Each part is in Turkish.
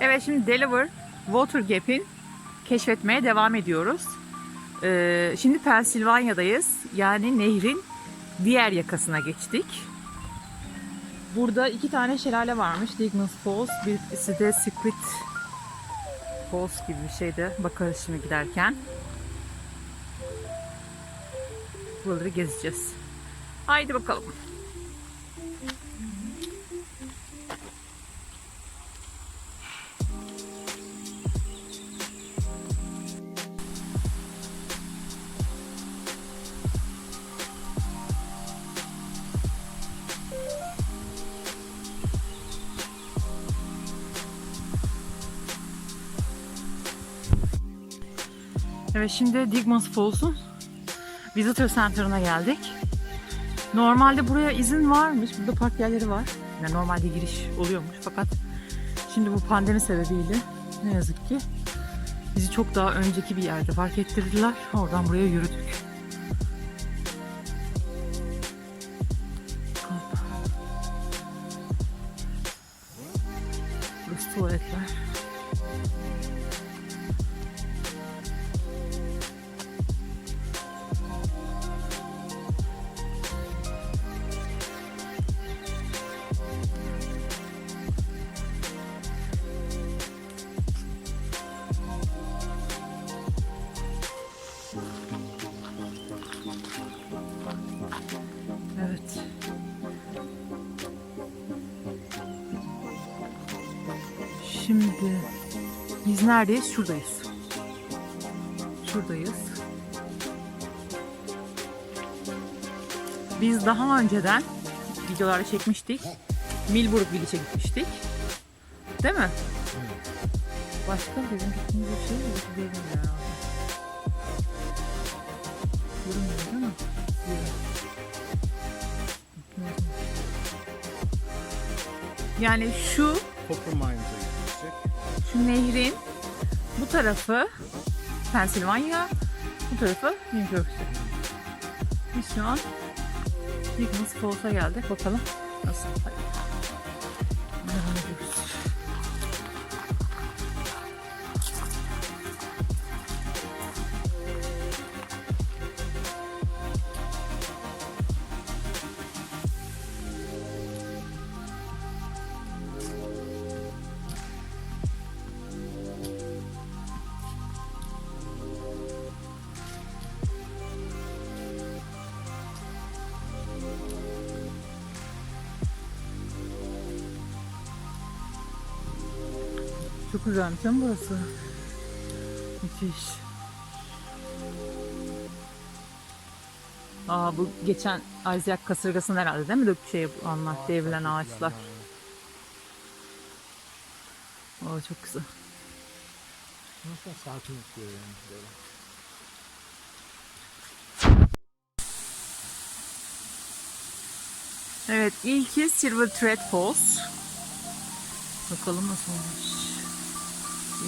Evet şimdi Delaware Water Gap'in keşfetmeye devam ediyoruz. Ee, şimdi Pensilvanya'dayız. Yani nehrin diğer yakasına geçtik. Burada iki tane şelale varmış. Dignus Falls, birisi de Secret Falls gibi bir şeydi. Bakarız şimdi giderken. Buraları gezeceğiz. Haydi bakalım. Evet şimdi Digmas Falls'un Visitor Center'ına geldik. Normalde buraya izin varmış. Burada park yerleri var. Yani normalde giriş oluyormuş fakat şimdi bu pandemi sebebiyle ne yazık ki bizi çok daha önceki bir yerde park ettirdiler. Oradan buraya yürüdük. Burası tuvaletler. Şimdi biz neredeyiz? Şuradayız. Şuradayız. Biz daha önceden videolarda çekmiştik. Millbrook Village'e gitmiştik. Değil mi? Başka bizim gittiğimiz bir şey yok. Değil herhalde. Görünmüyor değil mi? Yani şu Copper Mines'a gidecek. şu nehrin bu tarafı Pensilvanya, bu tarafı New Jersey. Biz şu an Dickens Falls'a geldik. Bakalım nasıl. Devam ediyoruz. Çok güzelmiş ama burası. Müthiş. Aa bu geçen Isaac kasırgasının herhalde değil mi? Dök şey anlar, devrilen ağaçlar. Aa çok güzel. Nasıl sakin tutuyor yani böyle. Evet ilki Silver Thread Falls. Bakalım nasıl olmuş.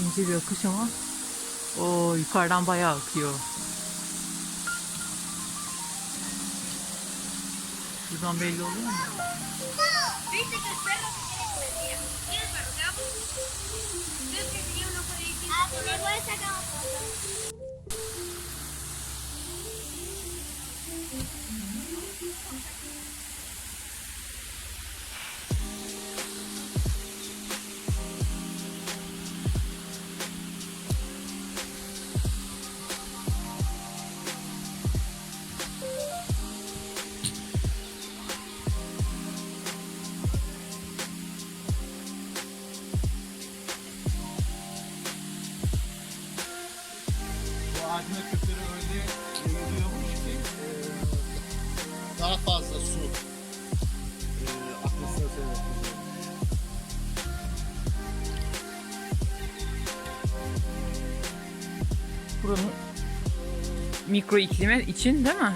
İnce bir akış ama. o yukarıdan bayağı akıyor. Buradan belli oluyor mu? Viste que ağacın kökleri öyle yayılıyormuş ki e, daha fazla su e. Buranın mikro iklimi için değil mi?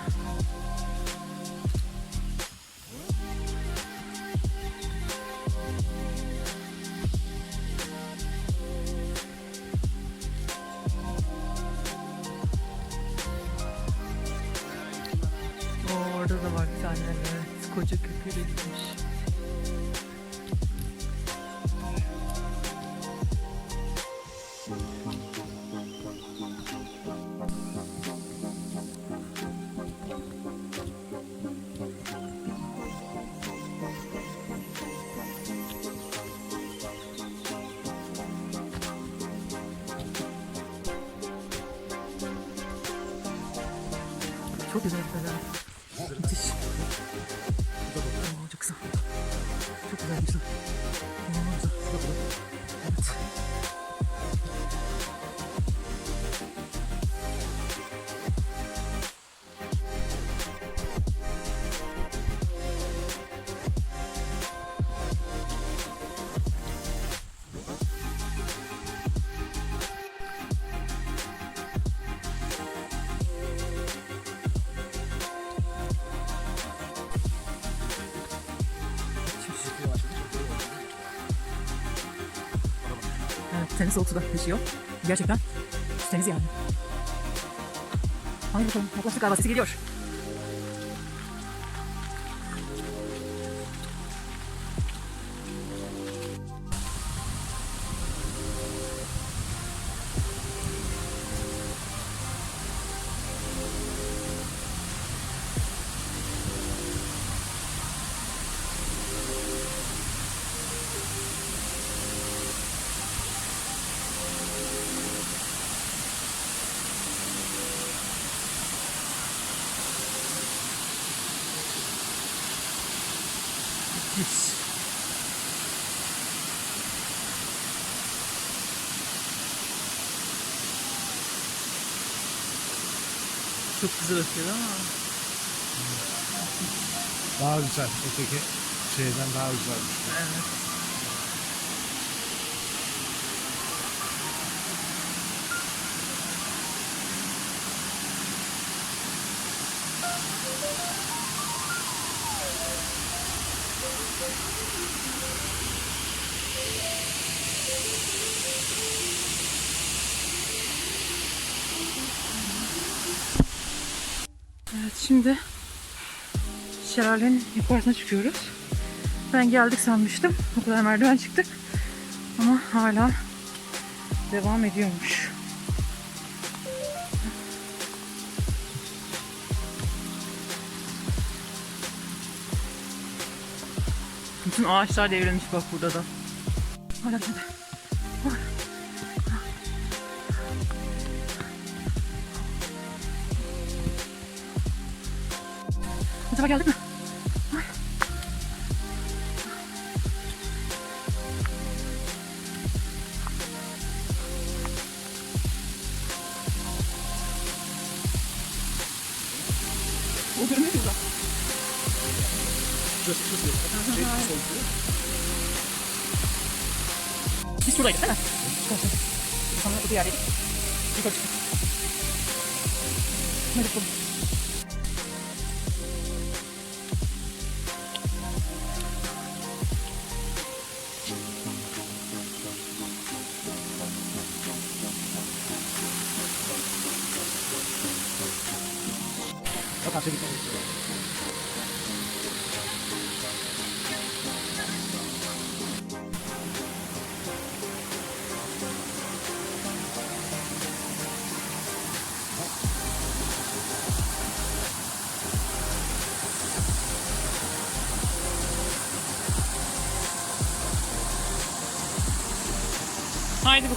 yürütmüş. Çok güzel şeyler. Evet, temiz soğuk suda yaşıyor. Gerçekten temiz yani. Hadi bakalım, yaklaştık sesi geliyor. Müthiş. Çok güzel akıyor ama. Daha güzel. Öteki şeyden daha güzel. Evet. Evet şimdi şelalenin yukarısına çıkıyoruz. Ben geldik sanmıştım. O kadar merdiven çıktık. Ama hala devam ediyormuş. Bütün ağaçlar devrilmiş bak burada da. Hala. Bu tarafa geldik mi? Biz şuradaydık değil mi? Şurası. Sonra bu yerdeydik. Yukarı çıktık. Nerede bu? O karşıya gitmem. Haydi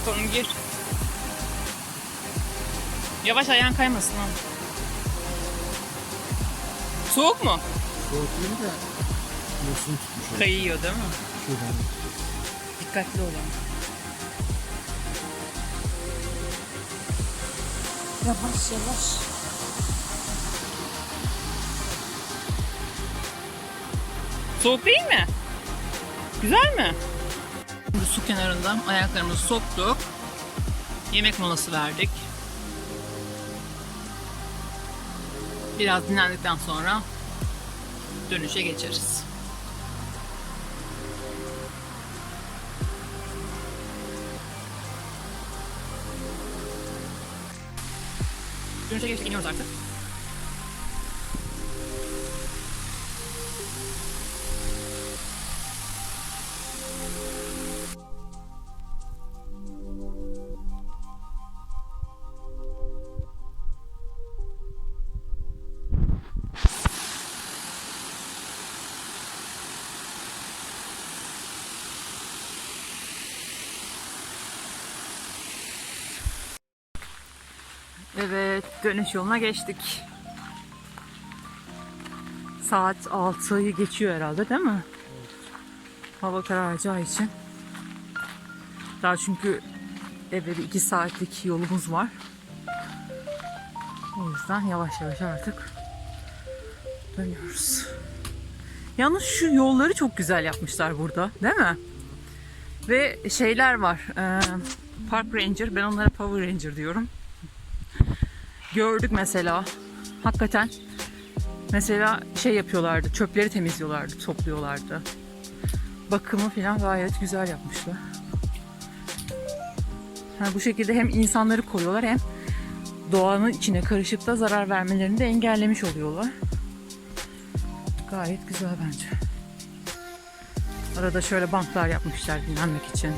bakalım gir. Yavaş ayağın kaymasın ha. Soğuk mu? Soğuk değil de yosun tutmuş. Kayıyor değil mi? Şuradan. Dikkatli olun. Yavaş yavaş. Soğuk değil mi? Güzel mi? Su kenarında ayaklarımızı soktuk. Yemek molası verdik. Biraz dinlendikten sonra dönüşe geçeriz. Dönüşe geçtik iniyoruz artık. Evet, dönüş yoluna geçtik. Saat 6'yı geçiyor herhalde değil mi? Hava kararacağı için. Daha çünkü eve bir iki saatlik yolumuz var. O yüzden yavaş yavaş artık dönüyoruz. Yalnız şu yolları çok güzel yapmışlar burada değil mi? Ve şeyler var. Park Ranger. Ben onlara Power Ranger diyorum. Gördük mesela. Hakikaten mesela şey yapıyorlardı. Çöpleri temizliyorlardı. Topluyorlardı. Bakımı falan gayet güzel yapmışlar. Ha, bu şekilde hem insanları koruyorlar hem doğanın içine karışıp da zarar vermelerini de engellemiş oluyorlar. Gayet güzel bence. Arada şöyle banklar yapmışlar dinlenmek için.